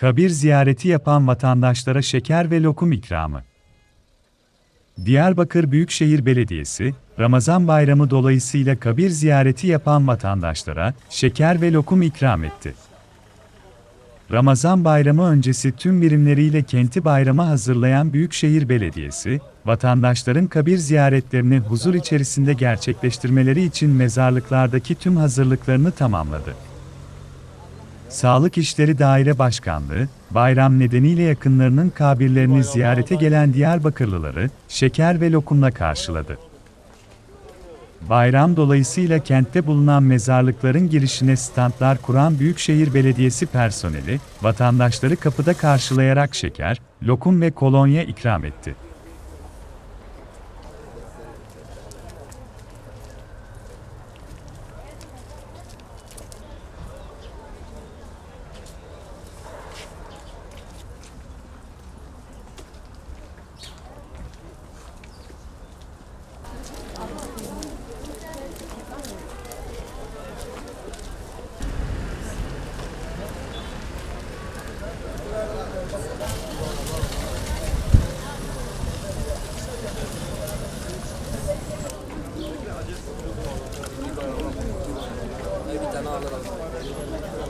Kabir ziyareti yapan vatandaşlara şeker ve lokum ikramı. Diyarbakır Büyükşehir Belediyesi, Ramazan bayramı dolayısıyla kabir ziyareti yapan vatandaşlara şeker ve lokum ikram etti. Ramazan bayramı öncesi tüm birimleriyle kenti bayrama hazırlayan Büyükşehir Belediyesi, vatandaşların kabir ziyaretlerini huzur içerisinde gerçekleştirmeleri için mezarlıklardaki tüm hazırlıklarını tamamladı. Sağlık İşleri Daire Başkanlığı, bayram nedeniyle yakınlarının kabirlerini ziyarete gelen Diyarbakırlıları şeker ve lokumla karşıladı. Bayram dolayısıyla kentte bulunan mezarlıkların girişine standlar kuran Büyükşehir Belediyesi personeli, vatandaşları kapıda karşılayarak şeker, lokum ve kolonya ikram etti. なるほど。